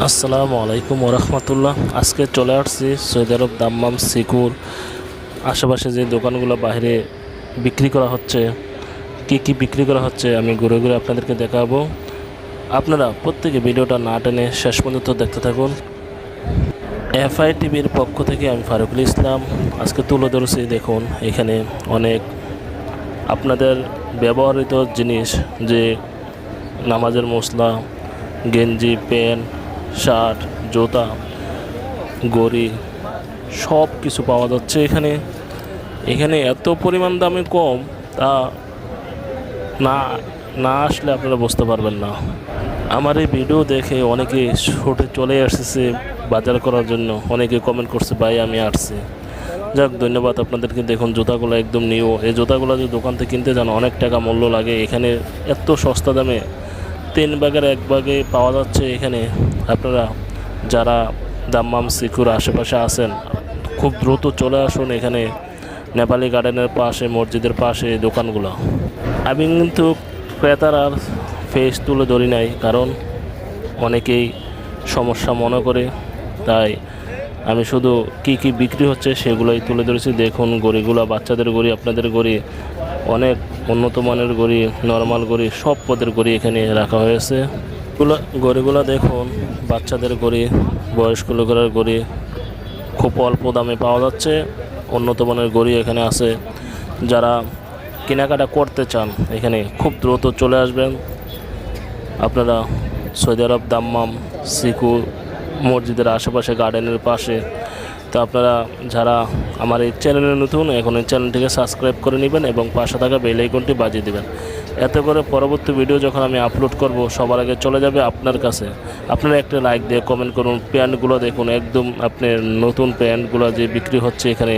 আসসালামু আলাইকুম ওরহমতুল্লাহ আজকে চলে আসছি সৌদি আরব দাম্মাম সিকুর। আশেপাশে যে দোকানগুলো বাইরে বিক্রি করা হচ্ছে, কি কি বিক্রি করা হচ্ছে আমি ঘুরে ঘুরে আপনাদেরকে দেখাবো। আপনারা প্রত্যেকে ভিডিওটা না টেনে শেষ পর্যন্ত দেখতে থাকুন। এফআই টিভির পক্ষ থেকে আমি ফারুকুল ইসলাম। আজকে তুলে ধরেছি দেখুন, এখানে অনেক আপনাদের ব্যবহৃত জিনিস যে নামাজের মশলা, গেঞ্জি, প্যান্ট শার্ট, জুতা, গড়ি, সব কিছু পাওয়া যাচ্ছে এখানে। এখানে এত পরিমাণ দামে কম, তা না না আসলে আপনারা বুঝতে পারবেন না। আমার এই ভিডিও দেখে অনেকে ছুটে চলে এসেছে বাজার করার জন্য। অনেকে কমেন্ট করছে, ভাই, আমি আসছি। যাক, ধন্যবাদ আপনাদেরকে। দেখুন, জুতাগুলো একদম নিউ এই জুতাগুলো যদি দোকান থেকে কিনতে যান, অনেক টাকা মূল্য লাগে। এখানে এত সস্তা দামে তিন ভাগের এক ভাগে পাওয়া যাচ্ছে এখানে। আপনারা যারা দাম্মাম সিকুর আশেপাশে আছেন, খুব দ্রুত চলে আসুন এখানে নেপালি গার্ডেনের পাশে, মসজিদের পাশে দোকানগুলো। আমি কিন্তু ক্রেতার আর ফেস তুলে ধরি নাই, কারণ অনেকেই সমস্যা মনে করে। তাই আমি শুধু কি কি বিক্রি হচ্ছে সেগুলোই তুলে ধরেছি। দেখুন গড়িগুলো, বাচ্চাদের গড়ি, আপনাদের গড়ি অনেক উন্নত মানের গড়ি নর্মাল গড়ি সব পদের গড়ি এখানে রাখা হয়েছে। গুলো গড়িগুলো দেখুন, বাচ্চাদের গড়ি বয়স্ক লোকের গড়ি খুব অল্প দামে পাওয়া যাচ্ছে। উন্নত মানের গড়ি এখানে আছে। যারা কেনাকাটা করতে চান, এখানে খুব দ্রুত চলে আসবেন। আপনারা সৌদি আরব, দাম্মাম, সিকু, মসজিদের আশেপাশে গার্ডেনের পাশে তো আপনারা যারা আমার এই চ্যানেলে নতুন, এখন এই চ্যানেলটিকে সাবস্ক্রাইব করে নেবেন এবং পাশে থাকা বেল আইকনটি বাজিয়ে দেবেন। এতে করে পরবর্তী ভিডিও যখন আমি আপলোড করব, সবার আগে চলে যাবে আপনার কাছে। আপনারা একটা লাইক দিয়ে কমেন্ট করুন। প্যান্টগুলো দেখুন, একদম আপনার নতুন প্যান্টগুলো যে বিক্রি হচ্ছে এখানে।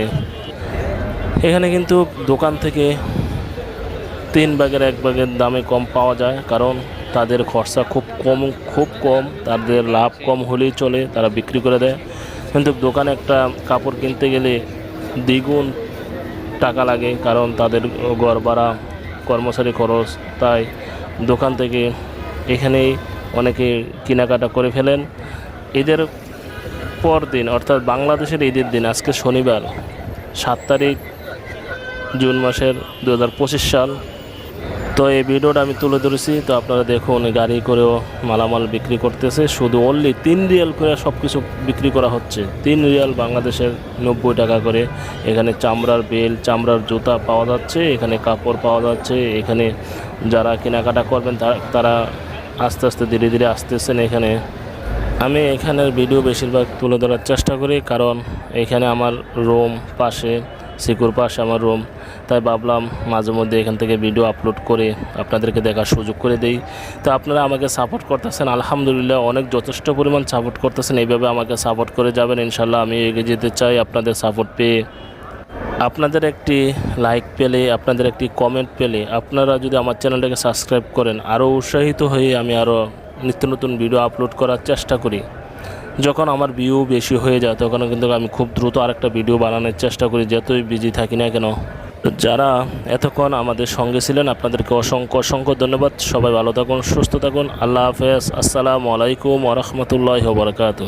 এখানে কিন্তু দোকান থেকে তিন ভাগের এক ভাগের দামে কম পাওয়া যায়, কারণ তাদের খরচা খুব কম খুব কম। তাদের লাভ কম হলেই চলে, তারা বিক্রি করে দেয়। কিন্তু দোকানে একটা কাপড় কিনতে গেলে দ্বিগুণ টাকা লাগে, কারণ তাদের ঘর ভাড়া, কর্মচারী খরচ। তাই দোকান থেকে এখানেই অনেকে কেনাকাটা করে ফেলেন। ঈদের পর দিন, অর্থাৎ বাংলাদেশের ঈদের দিন, আজকে শনিবার, সাত তারিখ, জুন মাসের দু হাজার পঁচিশ সাল। তো এই ভিডিওটা আমি তুলে ধরেছি, তো আপনারা দেখুন গাড়ি করেও মালামাল বিক্রি করতেছে, শুধু অনলি তিন রিয়াল করে সব কিছু বিক্রি করা হচ্ছে। তিন রিয়াল বাংলাদেশের নব্বই টাকা করে। এখানে চামড়ার বেল, চামড়ার জুতা পাওয়া যাচ্ছে, এখানে কাপড় পাওয়া যাচ্ছে, এখানে যারা কেনাকাটা করবেন তারা আস্তে আস্তে ধীরে ধীরে আসতেছেন এখানে। আমি এখানের ভিডিও বেশিরভাগ তুলে ধরার চেষ্টা করি, কারণ এখানে আমার রুম পাশে সিকুর পাশে আমার রুম। তাই ভাবলাম মাঝে মধ্যে এখান থেকে ভিডিও আপলোড করে আপনাদেরকে দেখার সুযোগ করে দেই। তো আপনারা আমাকে সাপোর্ট করতেছেন, আলহামদুলিল্লাহ অনেক যথেষ্ট পরিমাণ সাপোর্ট করতেছেন। এইভাবে আমাকে সাপোর্ট করে যাবেন ইনশাল্লাহ আমি এগিয়ে যেতে চাই আপনাদের সাপোর্ট পেয়ে। আপনাদের একটি লাইক পেলে, আপনাদের একটি কমেন্ট পেলে, আপনারা যদি আমার চ্যানেলটাকে সাবস্ক্রাইব করেন, আরও উৎসাহিত হয়ে আমি আরও নিত্য নতুন ভিডিও আপলোড করার চেষ্টা করি। যখন আমার ভিউ বেশি হয়ে যায়, তখন কিন্তু আমি খুব দ্রুত আরেকটা ভিডিও বানানোর চেষ্টা করি, যতই বিজি থাকি না কেন। যারা এতক্ষণ আমাদের সঙ্গে ছিলেন, আপনাদেরকে অসংখ্য অসংখ্য ধন্যবাদ। সবাই ভালো থাকুন, সুস্থ থাকুন। আল্লাহ হাফেজ। আসসালামু আলাইকুম ওরহমতুল্লাহ বরকাতু